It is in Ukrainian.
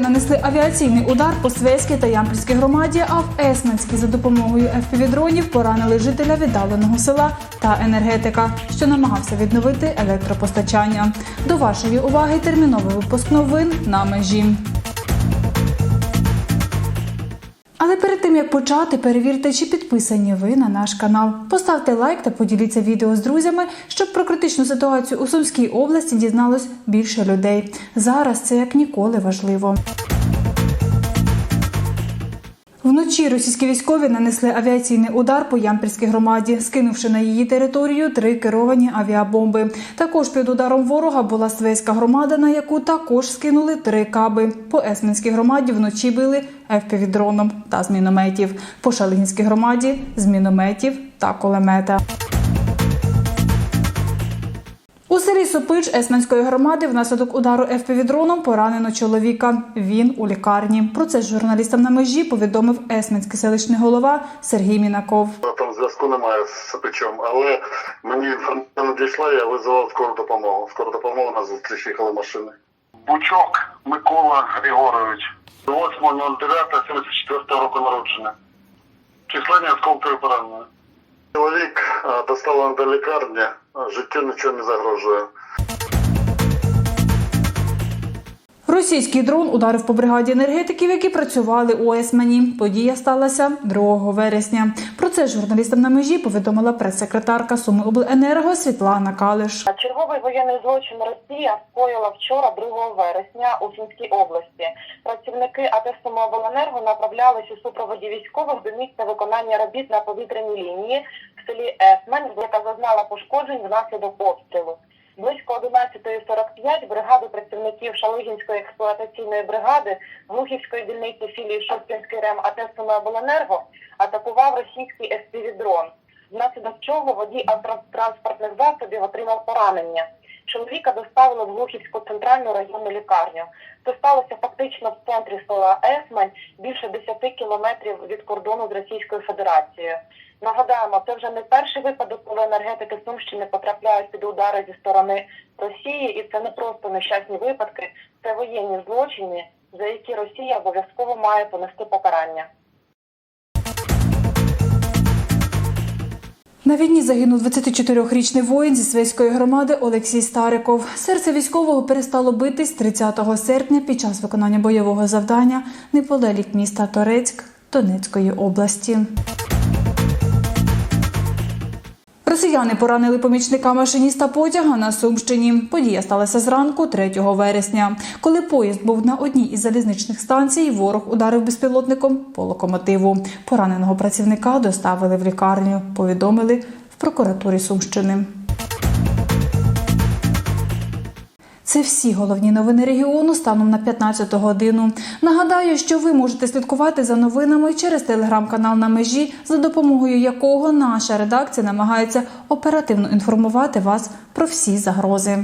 нанесли авіаційний удар по Свейській та Ямпільській громаді, а в Есменській за допомогою ФПВ-дронів поранили жителя віддаленого села та енергетика, що намагався відновити електропостачання. До вашої уваги терміновий випуск новин на межі. Але перед тим як почати, перевірте, чи підписані ви на наш канал. Поставте лайк та поділіться відео з друзями, щоб про критичну ситуацію у Сумській області дізналось більше людей. Зараз це як ніколи важливо. Вночі російські військові нанесли авіаційний удар по Ямпільській громаді, скинувши на її територію три керовані авіабомби. Також під ударом ворога була Свейська громада, на яку також скинули три каби. По Есменській громаді вночі били ФПВ-дроном та з мінометів. По Шалинській громаді з мінометів та кулемета. У селі Сопич Есменської громади внаслідок удару ФПВ-дроном поранено чоловіка. Він у лікарні. Про це журналістам на межі повідомив Есменський селищний голова Сергій Мінаков. Там зв'язку немає з Сапичом, але мені інформація надійшла, я визивав скору допомогу. Скору допомогу на зустріч їхали машини. Бучок Микола Григорович. 8.09.74 року народження. Численні осколкові поранення. Чоловік а, доставлений до лікарні, життю нічого не загрожує. Російський дрон ударив по бригаді енергетиків, які працювали у Есмені. Подія сталася 2 вересня. Про це журналістам на межі повідомила прес-секретарка Суми обленерго Світлана Калиш. Черговий воєнний злочин Росія скоїла вчора, 2 вересня, у Сумській області. Працівники АТ «Самообленерго» направлялись у супроводі військових до місця виконання робіт на повітряній лінії селі Есмен, яка зазнала пошкоджень внаслідок обстрілу. Близько 11.45 бригаду працівників Шалигінської експлуатаційної бригади Глухівської дільниці філії Шосткінський РЕМ АТ «Самообленерго» атакував російський СПВ-дрон, внаслідок чого водій транспортних засобів отримав поранення. Чоловіка доставили в Глухівську центральну районну лікарню. Це сталося фактично в центрі села Есмань, більше 10 кілометрів від кордону з Російською Федерацією. Нагадаємо, це вже не перший випадок, коли енергетики Сумщини потрапляють під удари зі сторони Росії, і це не просто нещасні випадки, це воєнні злочини, за які Росія обов'язково має понести покарання. На війні загинув 24-річний воїн зі Свейської громади Олексій Стариков. Серце військового перестало битись 30 серпня під час виконання бойового завдання неподалік міста Торецьк Донецької області. Росіяни поранили помічника машиніста потяга на Сумщині. Подія сталася зранку 3 вересня. Коли поїзд був на одній із залізничних станцій, ворог ударив безпілотником по локомотиву. Пораненого працівника доставили в лікарню. Повідомили в прокуратурі Сумщини. Це всі головні новини регіону станом на 15 годину. Нагадаю, що ви можете слідкувати за новинами через телеграм-канал на межі, за допомогою якого наша редакція намагається оперативно інформувати вас про всі загрози.